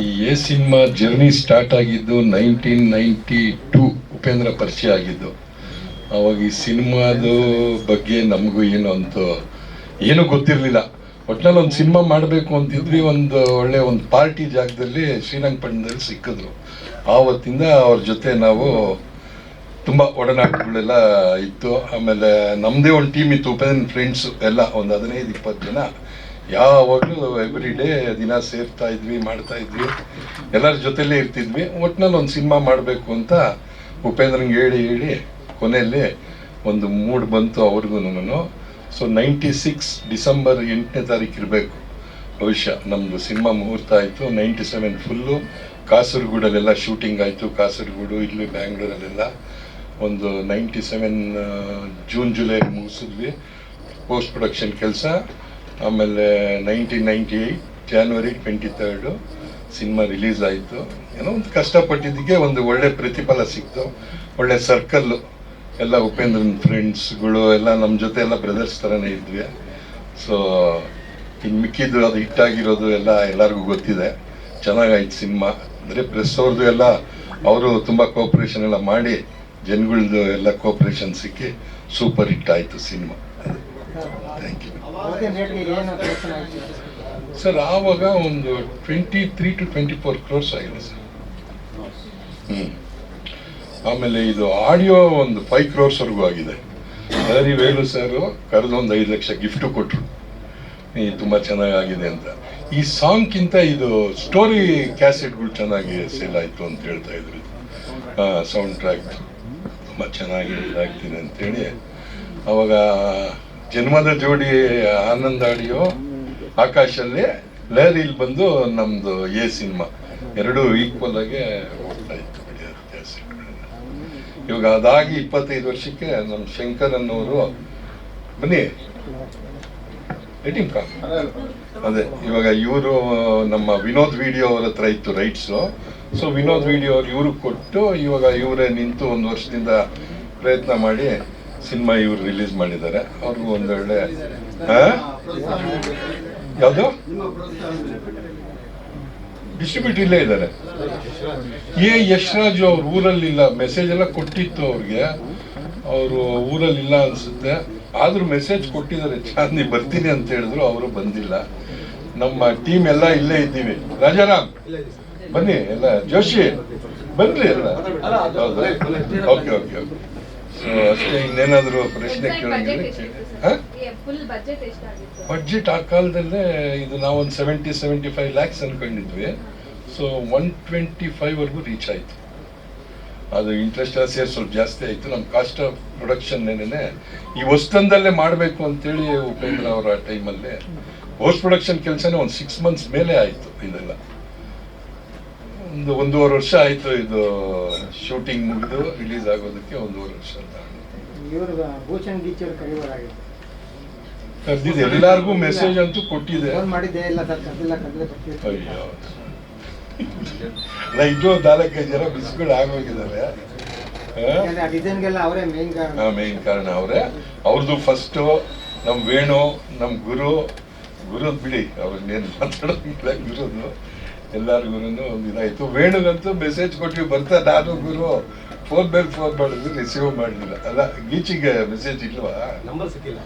ಈ A cinema journey start ಆಗಿದ್ದು nineteen ninety two Upendra ಪರಿಚಯ ಆಗಿದ್ದು. ಅವಾಗ ಈ ಸಿನಿಮಾದ ಬಗ್ಗೆ ನಮಗೂ ಏನು ಅಂತ ಏನೂ ಗೊತ್ತಿರಲಿಲ್ಲ. ಒಟ್ನಲ್ಲಿ ಒಂದು ಸಿನಿಮಾ ಮಾಡಬೇಕು ಅಂತಿದ್ವಿ, ಒಂದು ಒಳ್ಳೆ ಒಂದು ಪಾರ್ಟಿ ಜಾಗದಲ್ಲಿ, ಶ್ರೀರಂಗಪಟ್ಟಣದಲ್ಲಿ ಸಿಕ್ಕಿದ್ರು. ಆವತ್ತಿಂದ ಅವ್ರ ಜೊತೆ ನಾವು ತುಂಬ ಒಡನಾಟಗಳೆಲ್ಲ ಇತ್ತು. ಆಮೇಲೆ ನಮ್ಮದೇ ಒಂದು ಟೀಮ್ ಇತ್ತು, ಉಪೇಂದ್ರ ಫ್ರೆಂಡ್ಸು ಎಲ್ಲ, ಒಂದು ಹದಿನೈದು, ಇಪ್ಪತ್ತು ಜನ. ಯಾವಾಗಲೂ ಎವ್ರಿ ಡೇ ದಿನ ಸೇರ್ತಾ ಇದ್ವಿ, ಮಾಡ್ತಾ ಇದ್ವಿ. ಎಲ್ಲರ ಜೊತೆಲೇ ಇರ್ತಿದ್ವಿ. ಒಟ್ನಲ್ಲಿ ಒಂದು ಸಿನಿಮಾ ಮಾಡಬೇಕು ಅಂತ ಉಪೇಂದ್ರಂಗೆ ಹೇಳಿ ಹೇಳಿ ಕೊನೆಯಲ್ಲಿ ಒಂದು ಮೂಡ್ ಬಂತು ಅವ್ರಿಗೂ ಸೊ ನೈಂಟಿ ಸಿಕ್ಸ್ ಡಿಸೆಂಬರ್ ಎಂಟನೇ ತಾರೀಕು ಇರಬೇಕು. ಭವಿಷ್ಯ ನಮ್ಮದು ಸಿನಿಮಾ ಮುಹೂರ್ತ ಆಯಿತು. ನೈಂಟಿ ಸೆವೆನ್ ಫುಲ್ಲು ಕಾಸರಗೂಡಲ್ಲೆಲ್ಲ ಶೂಟಿಂಗ್ ಆಯಿತು. ಕಾಸರಗೂಡು, ಇಲ್ಲಿ ಬ್ಯಾಂಗ್ಳೂರಲ್ಲೆಲ್ಲ ಒಂದು ನೈಂಟಿ ಸೆವೆನ್ ಜೂನ್ ಜುಲೈ ಮುಗಿಸಿದ್ವಿ. ಪೋಸ್ಟ್ ಪ್ರೊಡಕ್ಷನ್ ಕೆಲಸ. ಆಮೇಲೆ nineteen ninety eight January twenty third cinema release ಆಯಿತು. ಏನೋ ಒಂದು ಕಷ್ಟಪಟ್ಟಿದ್ದಕ್ಕೆ ಒಂದು ಒಳ್ಳೆ ಪ್ರತಿಫಲ ಸಿಕ್ತು. ಒಳ್ಳೆ ಸರ್ಕಲ್ಲು ಎಲ್ಲ ಉಪೇಂದ್ರನ್ ಫ್ರೆಂಡ್ಸ್ಗಳು ಎಲ್ಲ ನಮ್ಮ ಜೊತೆ ಎಲ್ಲ ಬ್ರದರ್ಸ್ ಥರನೇ ಇದ್ವಿ. ಸೊ ಇನ್ನು ಮಿಕ್ಕಿದ್ದು ಅದು ಹಿಟ್ಟಾಗಿರೋದು ಎಲ್ಲ ಎಲ್ಲರಿಗೂ ಗೊತ್ತಿದೆ. ಚೆನ್ನಾಗಾಯ್ತು ಸಿನಿಮಾ. ಅಂದರೆ ಪ್ರೆಸ್ ಅವ್ರದ್ದು ಎಲ್ಲ, ಅವರು ತುಂಬ ಕೋಪ್ರೇಷನ್ ಎಲ್ಲ ಮಾಡಿ ಜನಗಳದ್ದು ಎಲ್ಲ ಕೋಪ್ರೇಷನ್ ಸಿಕ್ಕಿ ಸೂಪರ್ ಹಿಟ್ ಆಯಿತು ಸಿನಿಮಾ. ಥ್ಯಾಂಕ್ ಯು ಸರ್ ಆವಾಗ ಒಂದು twenty three to twenty four crores ಆಗಿದೆ ಸರ್. ಹ್ಞೂ ಆಮೇಲೆ ಇದು ಆಡಿಯೋ ಒಂದು ಫೈವ್ ಕ್ರೋರ್ಸ್ವರೆಗೂ ಆಗಿದೆ. ಹರಿ ವೇಲು ಸರ್ ಕರೆದು ಒಂದು ಐದು ಲಕ್ಷ ಗಿಫ್ಟು ಕೊಟ್ಟರು ಈ ತುಂಬ ಚೆನ್ನಾಗಾಗಿದೆ ಅಂತ. ಈ ಸಾಂಗ್ಗಿಂತ ಇದು ಸ್ಟೋರಿ ಕ್ಯಾಸೆಟ್ಗಳು ಚೆನ್ನಾಗಿ ಸೇಲ್ ಆಯಿತು ಅಂತ ಹೇಳ್ತಾ ಇದ್ರು. ಸೌಂಡ್ ಟ್ರ್ಯಾಕ್ ತುಂಬ ಚೆನ್ನಾಗಿ ಇದಾಗ್ತಿದೆ ಅಂತೇಳಿ ಅವಾಗ ಜನ್ಮದ ಜೋಡಿ ಆನಂದ ಆಡಿಯೋ ಆಕಾಶಲ್ಲಿ ಲಹರಿಲಿ ಬಂದು ನಮ್ಮದು ಎ ಸಿನಿಮಾ. ಎರಡು ಈಕ್ವಲ್ ಆಗಿ ಹೋಗ್ತಾ ಇತ್ತು ಇವಾಗ ಅದಾಗಿ ಇಪ್ಪತ್ತೈದು ವರ್ಷಕ್ಕೆ ನಮ್ಮ ಶಂಕರ್ ಅನ್ನೋರು ಬನ್ನಿ. ಎಡಿಂಗ್ ಕಾಮ್ ಅದೇ, ಇವಾಗ ಇವರು ನಮ್ಮ ವಿನೋದ್ ವಿಡಿಯೋ ಅವ್ರ ಹತ್ರ ಇತ್ತು ರೈಟ್ಸು ಸೊ ವಿನೋದ್ ವಿಡಿಯೋ ಅವ್ರು ಇವ್ರಿಗೆ ಕೊಟ್ಟು ಇವಾಗ ಇವರೇ ನಿಂತು ಒಂದು ವರ್ಷದಿಂದ ಪ್ರಯತ್ನ ಮಾಡಿ ಸಿನಿಮಾ ಇವ್ರು ರಿಲೀಸ್ ಮಾಡಿದ್ದಾರೆ. ಅವ್ರಿಗೂ ಒಂದೊಳ್ಳೆ ಯಾವುದು? ಡಿಸ್ಟ್ರಿಬ್ಯೂಟ್ ಇಲ್ಲೇ ಇದ್ದಾರೆ. ಎ ಯಶ್ರಾಜು ಅವ್ರು ಊರಲ್ಲಿಲ್ಲ ಮೆಸೇಜ್ ಎಲ್ಲ ಕೊಟ್ಟಿತ್ತು ಅವ್ರಿಗೆ. ಅವರು ಊರಲ್ಲಿಲ್ಲ ಅನ್ಸುತ್ತೆ. ಆದರೂ ಮೆಸೇಜ್ ಕೊಟ್ಟಿದ್ದಾರೆ. ಚಾಂದಿ ಬರ್ತೀನಿ ಅಂತ ಹೇಳಿದ್ರು. ಅವರು ಬಂದಿಲ್ಲ. ನಮ್ಮ ಟೀಮ್ ಎಲ್ಲ ಇಲ್ಲೇ ಇದ್ದೀವಿ. ರಾಜಾರಾಮ್ ಬನ್ನಿ. ಎಲ್ಲ ಜೋಶಿ ಬನ್ನಿ ಎಲ್ಲ. ಓಕೆ ಓಕೆ ಓಕೆ ಸೊ ಅಷ್ಟೇ ಇನ್ನೇನಾದರೂ ಪ್ರಶ್ನೆ ಕೇಳೋದಿಲ್ಲ ಬಡ್ಜೆಟ್ ಆ ಕಾಲದಲ್ಲೇ ಇದು ನಾವು ಒಂದು ಸೆವೆಂಟಿ ಸೆವೆಂಟಿ ಫೈವ್ ಲ್ಯಾಕ್ಸ್ ಅನ್ಕೊಂಡಿದ್ವಿ. ಸೊ ಒನ್ ಟ್ವೆಂಟಿ ಫೈವ್ವರೆಗೂ ರೀಚ್ ಆಯಿತು. ಅದು ಇಂಟ್ರೆಸ್ಟ್ ಸೇರಿ ಸ್ವಲ್ಪ ಜಾಸ್ತಿ ಆಯಿತು. ನಮ್ಮ ಕಾಸ್ಟ್ ಆಫ್ ಪ್ರೊಡಕ್ಷನ್ ಏನೇನೆ ಈ ಹೊಸ್ತಂದಲ್ಲೇ ಮಾಡಬೇಕು ಅಂತೇಳಿ ಉಪೇಂದ್ರ ಅವರ ಟೈಮಲ್ಲಿ ಪೋಸ್ಟ್ ಪ್ರೊಡಕ್ಷನ್ ಕೆಲಸನೇ ಒಂದು ಸಿಕ್ಸ್ ಮಂತ್ಸ್ ಮೇಲೆ ಆಯಿತು ಇದೆಲ್ಲ. ಒಂದು ಒಂದೂವರೆ ವರ್ಷ ಆಯಿತು ಇದು ಶೂಟಿಂಗ್ ಮುಗಿದು ರಿಲೀಸ್ ಆಗೋದಕ್ಕೆ ಒಂದೂವರೆ ವರ್ಷ ಅಂತ ಕರೆದಿದೆ ಎಲ್ಲರಿಗೂ ಮೆಸೇಜ್ ಅಂತೂ ಕೊಟ್ಟಿದೆ. ಅಲ್ಲ ಇದು ನಾಲ್ಕೈದು ಜನ ಬಿಸ್ಗಳು ಆಗೋಗಿದ್ದಾರೆ. ಮೇನ್ ಕಾರಣ. ಅವರೇ. ಅವ್ರದ್ದು ಫಸ್ಟು ನಮ್ಮ ವೇಣು ನಮ್ಮ ಗುರು. ಗುರುದ್ ಬಿಡಿ ಅವ್ರನ್ನೇನು ಮಾತಾಡೋದಿಲ್ಲ ಗುರುದು. ಎಲ್ಲರಿಗೂ ಒಂದು ಇದಾಯ್ತು. ವೇಣುಗಂತೂ ಮೆಸೇಜ್ ಕೊಟ್ವಿ ಬರ್ತಾ ನಾನು ಗುರು ಫೋನ್ ಮೇಲೆ ಫೋನ್ ಮಾಡಿದ್ರು ರಿಸೀವ್ ಮಾಡಲಿಲ್ಲ ಅಲ್ಲ ಗೀಚಿಗೆ ಮೆಸೇಜ್ ಇಲ್ವಾ? ನಂಬರ್ ಸಿಕ್ಕಿಲ್ಲ.